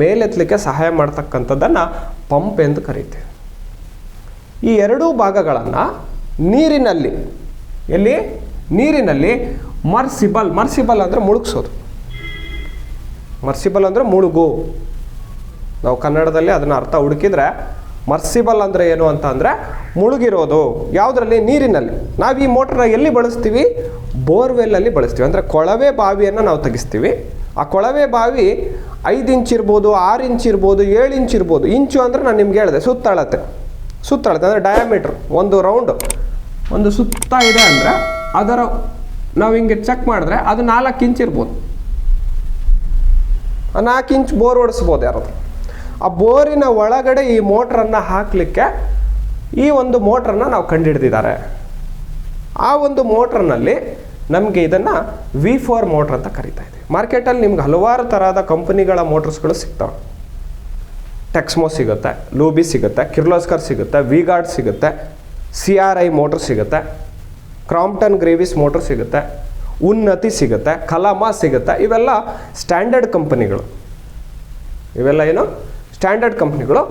ಮೇಲೆತ್ತಲಿಕ್ಕೆ ಸಹಾಯ ಮಾಡ್ತಕ್ಕಂಥದ್ದನ್ನು ಪಂಪ್ ಎಂದು ಕರೀತೇವೆ. ಈ ಎರಡೂ ಭಾಗಗಳನ್ನು ನೀರಿನಲ್ಲಿ, ಎಲ್ಲಿ? ನೀರಿನಲ್ಲಿ, ಮರ್ಸಿಬಲ್ ಮರ್ಸಿಬಲ್ ಅಂದರೆ ಮುಳುಗಿಸೋದು. ಮರ್ಸಿಬಲ್ ಅಂದರೆ ಮುಳುಗು. ನಾವು ಕನ್ನಡದಲ್ಲಿ ಅದನ್ನು ಅರ್ಥ ಹುಡುಕಿದ್ರೆ ಮರ್ಸಿಬಲ್ ಅಂದರೆ ಏನು ಅಂತ ಅಂದರೆ ಮುಳುಗಿರೋದು. ಯಾವುದರಲ್ಲಿ? ನೀರಿನಲ್ಲಿ. ನಾವು ಈ ಮೋಟ್ರನ್ನ ಎಲ್ಲಿ ಬಳಸ್ತೀವಿ? ಬೋರ್ವೆಲ್ಲಲ್ಲಿ ಬಳಸ್ತೀವಿ. ಅಂದರೆ ಕೊಳವೆ ಬಾವಿಯನ್ನು ನಾವು ತೆಗಿಸ್ತೀವಿ. ಆ ಕೊಳವೆ ಬಾವಿ ಐದು ಇಂಚ್ ಇರ್ಬೋದು, ಆರು ಇಂಚ್ ಇರ್ಬೋದು, ಏಳು ಇಂಚ್ ಇರ್ಬೋದು. ಇಂಚು ಅಂದರೆ ನಾನು ನಿಮ್ಗೆ ಹೇಳಿದೆ, ಸುತ್ತಳತೆ. ಸುತ್ತಳತೆ ಅಂದರೆ ಡಯಾಮೀಟ್ರ್ ಒಂದು ರೌಂಡು ಒಂದು ಸುತ್ತ ಇದೆ ಅಂದರೆ ಅದರ ನಾವು ಹಿಂಗೆ ಚೆಕ್ ಮಾಡಿದ್ರೆ ಅದು ನಾಲ್ಕು ಇಂಚ್ ಇರ್ಬೋದು. ನಾಲ್ಕು ಇಂಚ್ ಬೋರ್ ಹೊಡಿಸ್ಬೋದು ಯಾರದು. ಆ ಬೋರಿನ ಒಳಗಡೆ ಈ ಮೋಟ್ರನ್ನು ಹಾಕಲಿಕ್ಕೆ ಈ ಒಂದು ಮೋಟ್ರನ್ನು ನಾವು ಕಂಡುಹಿಡ್ದಿದ್ದಾರೆ ಆ ಒಂದು ಮೋಟ್ರ್ನಲ್ಲಿ ನಮಗೆ ಇದನ್ನು ವಿ ಫೋರ್ ಮೋಟ್ರ್ ಅಂತ ಕರಿತಾ ಇದ್ದೀವಿ ಮಾರ್ಕೆಟಲ್ಲಿ ನಿಮ್ಗೆ ಹಲವಾರು ಥರದ ಕಂಪನಿಗಳ ಮೋಟ್ರ್ಸ್ಗಳು ಸಿಗ್ತವೆ. ಟೆಕ್ಸ್ಮೋ ಸಿಗುತ್ತೆ ಲೂಬಿ ಸಿಗುತ್ತೆ ಕಿರ್ಲೋಸ್ಕರ್ ಸಿಗುತ್ತೆ ವಿಗಾರ್ಡ್ ಸಿಗುತ್ತೆ ಸಿ ಆರ್ ಐ ಮೋಟ್ರ್ ಸಿಗುತ್ತೆ ಕ್ರಾಂಪ್ಟನ್ ಗ್ರೇವಿಸ್ ಮೋಟ್ರ್ ಸಿಗುತ್ತೆ. ಉನ್ನತಿ ಸಿಗುತ್ತೆ, ಕಲಾಮ ಸಿಗುತ್ತೆ. ಇವೆಲ್ಲ ಸ್ಟ್ಯಾಂಡರ್ಡ್ ಕಂಪನಿಗಳು ಇವೆಲ್ಲ ಏನು? ಸ್ಟ್ಯಾಂಡರ್ಡ್ ಕಂಪ್ನಿಗಳು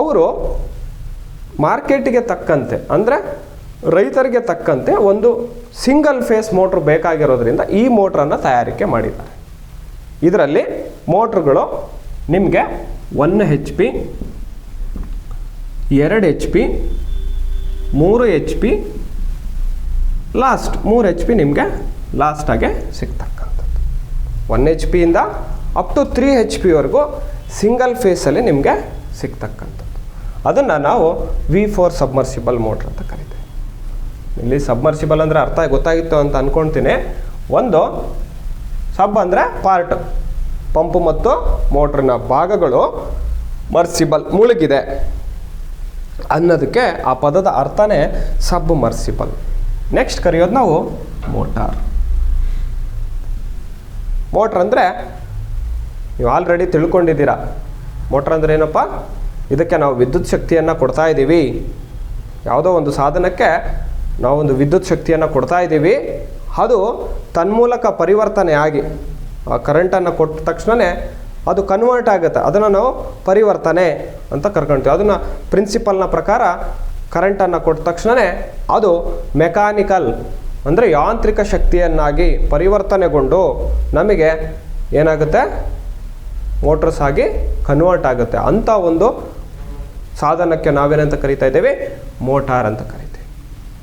ಅವರು ಮಾರ್ಕೆಟಿಗೆ ತಕ್ಕಂತೆ, ಅಂದರೆ ರೈತರಿಗೆ ತಕ್ಕಂತೆ ಒಂದು ಸಿಂಗಲ್ ಫೇಸ್ ಮೋಟ್ರ್ ಬೇಕಾಗಿರೋದ್ರಿಂದ ಈ ಮೋಟ್ರನ್ನು ತಯಾರಿಕೆ ಮಾಡಿದ್ದಾರೆ. ಇದರಲ್ಲಿ ಮೋಟ್ರುಗಳು ನಿಮಗೆ ಒನ್ ಹೆಚ್ ಪಿ ಎರಡು ಎಚ್ ಪಿ ಮೂರು ಎಚ್ ಪಿ ಲಾಸ್ಟ್ ಮೂರು ಎಚ್ ಪಿ ನಿಮಗೆ ಲಾಸ್ಟಾಗೆ ಸಿಗ್ತಕ್ಕಂಥದ್ದು ಒನ್ ಎಚ್ ಪಿಯಿಂದ ಅಪ್ ಟು ತ್ರೀ ಹೆಚ್ ಪಿವರೆಗೂ ಸಿಂಗಲ್ ಫೇಸಲ್ಲಿ ನಿಮಗೆ ಸಿಗ್ತಕ್ಕಂಥದ್ದು ಅದನ್ನು ನಾವು ವಿ ಫೋರ್ ಸಬ್ಮರ್ಸಿಬಲ್ ಮೋಟ್ರ್ ಅಂತ ಕರಿತೀವಿ. ಇಲ್ಲಿ ಸಬ್ಮರ್ಸಿಬಲ್ ಅಂದರೆ ಅರ್ಥ ಗೊತ್ತಾಗಿತ್ತು ಅಂತ ಅಂದ್ಕೊಳ್ತೀನಿ ಒಂದು ಸಬ್ ಅಂದರೆ ಪಾರ್ಟ್ ಪಂಪ್ ಮತ್ತು ಮೋಟ್ರಿನ ಭಾಗಗಳು ಮರ್ಸಿಬಲ್ ಮುಳುಗಿದೆ ಅನ್ನೋದಕ್ಕೆ ಆ ಪದದ ಅರ್ಥನೇ ಸಬ್ ಮರ್ಸಿಬಲ್ ನೆಕ್ಸ್ಟ್ ಕರೆಯೋದು ನಾವು ಮೋಟಾರ್ ಮೋಟ್ರ್ ಅಂದರೆ ನೀವು ಆಲ್ರೆಡಿ ತಿಳ್ಕೊಂಡಿದ್ದೀರಾ. ಮೋಟ್ರ್ ಅಂದರೆ ಏನಪ್ಪ? ಇದಕ್ಕೆ ನಾವು ವಿದ್ಯುತ್ ಶಕ್ತಿಯನ್ನು ಕೊಡ್ತಾ ಇದ್ದೀವಿ. ಯಾವುದೋ ಒಂದು ಸಾಧನಕ್ಕೆ ನಾವು ಒಂದು ವಿದ್ಯುತ್ ಶಕ್ತಿಯನ್ನು ಕೊಡ್ತಾ ಇದ್ದೀವಿ. ಅದು ತನ್ಮೂಲಕ ಪರಿವರ್ತನೆ ಆಗಿ ಆ ಕರೆಂಟನ್ನು ಕೊಟ್ಟ ತಕ್ಷಣವೇ ಅದು ಕನ್ವರ್ಟ್ ಆಗುತ್ತೆ. ಅದನ್ನು ನಾವು ಪರಿವರ್ತನೆ ಅಂತ ಕರ್ಕೊಳ್ತೀವಿ ಅದನ್ನು ಪ್ರಿನ್ಸಿಪಲ್ನ ಪ್ರಕಾರ ಕರೆಂಟನ್ನು ಕೊಟ್ಟ ತಕ್ಷಣವೇ ಅದು ಮೆಕ್ಯಾನಿಕಲ್ ಅಂದರೆ ಯಾಂತ್ರಿಕ ಶಕ್ತಿಯನ್ನಾಗಿ ಪರಿವರ್ತನೆಗೊಂಡು ನಮಗೆ ಏನಾಗುತ್ತೆ? ಮೋಟ್ರಸ್ ಆಗಿ ಕನ್ವರ್ಟ್ ಆಗುತ್ತೆ. ಅಂಥ ಒಂದು ಸಾಧನಕ್ಕೆ ನಾವೇನಂತ ಕರಿತಾ ಇದ್ದೇವೆ? ಮೋಟಾರ್ ಅಂತ ಕರಿತೀವಿ.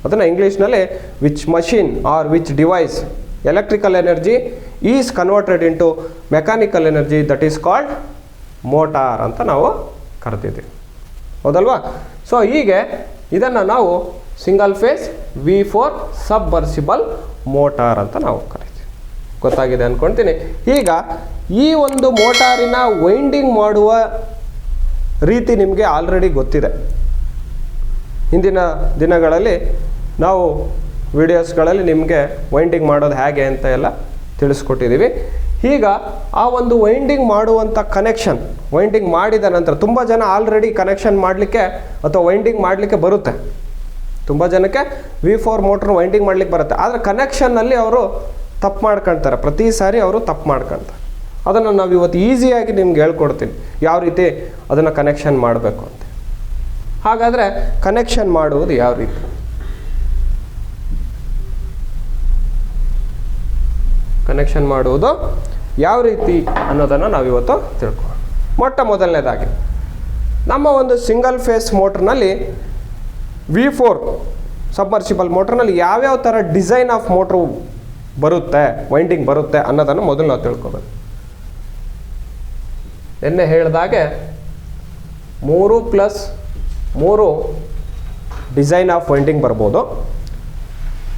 ಅದನ್ನು ಇಂಗ್ಲೀಷ್ನಲ್ಲಿ which machine or which device electrical energy is converted into mechanical energy that is called motor ಅಂತ ನಾವು ಕರಿತಿದ್ದೀವಿ. ಹೌದಲ್ವಾ? ಸೊ ಹೀಗೆ ಇದನ್ನು ನಾವು single phase V four submersible motor ಅಂತ ನಾವು ಕರಿತೀವಿ. ಗೊತ್ತಾಗಿದೆ ಅಂದ್ಕೊಳ್ತೀನಿ ಈಗ ಈ ಒಂದು ಮೋಟಾರಿನ ವೈಂಡಿಂಗ್ ಮಾಡುವ ರೀತಿ ನಿಮಗೆ ಆಲ್ರೆಡಿ ಗೊತ್ತಿದೆ. ಹಿಂದಿನ ದಿನಗಳಲ್ಲಿ ನಾವು ವಿಡಿಯೋಸ್ಗಳಲ್ಲಿ ನಿಮಗೆ ವೈಂಡಿಂಗ್ ಮಾಡೋದು ಹೇಗೆ ಅಂತ ಎಲ್ಲ ತಿಳಿಸ್ಕೊಟ್ಟಿದ್ದೀವಿ ಈಗ ಆ ಒಂದು ವೈಂಡಿಂಗ್ ಮಾಡುವಂಥ ಕನೆಕ್ಷನ್ ವೈಂಡಿಂಗ್ ಮಾಡಿದ ನಂತರ ತುಂಬ ಜನ ಆಲ್ರೆಡಿ ಕನೆಕ್ಷನ್ ಮಾಡಲಿಕ್ಕೆ ಅಥವಾ ವೈಂಡಿಂಗ್ ಮಾಡಲಿಕ್ಕೆ ಬರುತ್ತೆ. ತುಂಬ ಜನಕ್ಕೆ ವಿ ಫೋರ್ ಮೋಟ್ರ್ ವೈಂಡಿಂಗ್ ಮಾಡ್ಲಿಕ್ಕೆ ಬರುತ್ತೆ. ಆದರೆ ಕನೆಕ್ಷನ್ನಲ್ಲಿ ಅವರು ತಪ್ಪು ಮಾಡ್ಕೊಳ್ತಾರೆ ಪ್ರತಿ ಸಾರಿ ಅವರು ತಪ್ಪು ಮಾಡ್ಕೊಳ್ತಾರೆ ಅದನ್ನು ನಾವು ಇವತ್ತು ಈಸಿಯಾಗಿ ನಿಮ್ಗೆ ಹೇಳ್ಕೊಡ್ತೀನಿ. ಯಾವ ರೀತಿ ಅದನ್ನು ಕನೆಕ್ಷನ್ ಮಾಡಬೇಕು ಅಂತ. ಹಾಗಾದರೆ ಕನೆಕ್ಷನ್ ಮಾಡುವುದು ಯಾವ ರೀತಿ? ಕನೆಕ್ಷನ್ ಮಾಡುವುದು ಯಾವ ರೀತಿ ಅನ್ನೋದನ್ನು ನಾವಿವತ್ತು ತಿಳ್ಕೊಳ್ಳೋಣ ಮೊಟ್ಟ ಮೊದಲನೇದಾಗಿ, ನಮ್ಮ ಒಂದು ಸಿಂಗಲ್ ಫೇಸ್ ಮೋಟ್ರ್ನಲ್ಲಿ ವಿ ಫೋರ್ ಸಬ್ಮರ್ಸಿಬಲ್ ಮೋಟ್ರ್ನಲ್ಲಿ ಯಾವ್ಯಾವ ಥರ ಡಿಸೈನ್ ಆಫ್ ಮೋಟ್ರು ಬರುತ್ತೆ ವೈಂಡಿಂಗ್ ಬರುತ್ತೆ ಅನ್ನೋದನ್ನು ಮೊದಲು ನಾವು ತಿಳ್ಕೊಬೇಕು. ನಿನ್ನೆ ಹೇಳಿದಾಗೆ ಮೂರು ಪ್ಲಸ್ ಮೂರು ಡಿಸೈನ್ ಆಫ್ ವೈಂಡಿಂಗ್ ಬರ್ಬೋದು.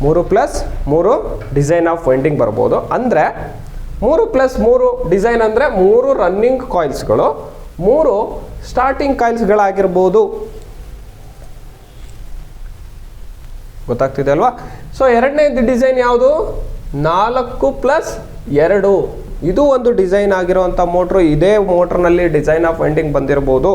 ಮೂರು ಪ್ಲಸ್ ಮೂರು ಡಿಸೈನ್ ಆಫ್ ವೈಂಡಿಂಗ್ ಬರ್ಬೋದು. ಅಂದರೆ ಮೂರು ಪ್ಲಸ್ ಮೂರು ಡಿಸೈನ್ ಅಂದರೆ ಮೂರು ರನ್ನಿಂಗ್ ಕಾಯಿಲ್ಸ್ಗಳು ಮೂರು ಸ್ಟಾರ್ಟಿಂಗ್ ಕಾಯಿಲ್ಸ್ಗಳಾಗಿರ್ಬೋದು ಗೊತ್ತಾಗ್ತಿದೆ ಅಲ್ವಾ? ಸೊ ಎರಡನೇದು ಡಿಸೈನ್ ಯಾವುದು? ನಾಲ್ಕು ಪ್ಲಸ್ ಎರಡು. ಇದು ಒಂದು ಡಿಸೈನ್ ಆಗಿರುವಂಥ ಮೋಟ್ರು ಇದೇ ಮೋಟ್ರ್ನಲ್ಲಿ ಡಿಸೈನ್ ಆಫ್ ವೆಂಡಿಂಗ್ ಬಂದಿರ್ಬೋದು.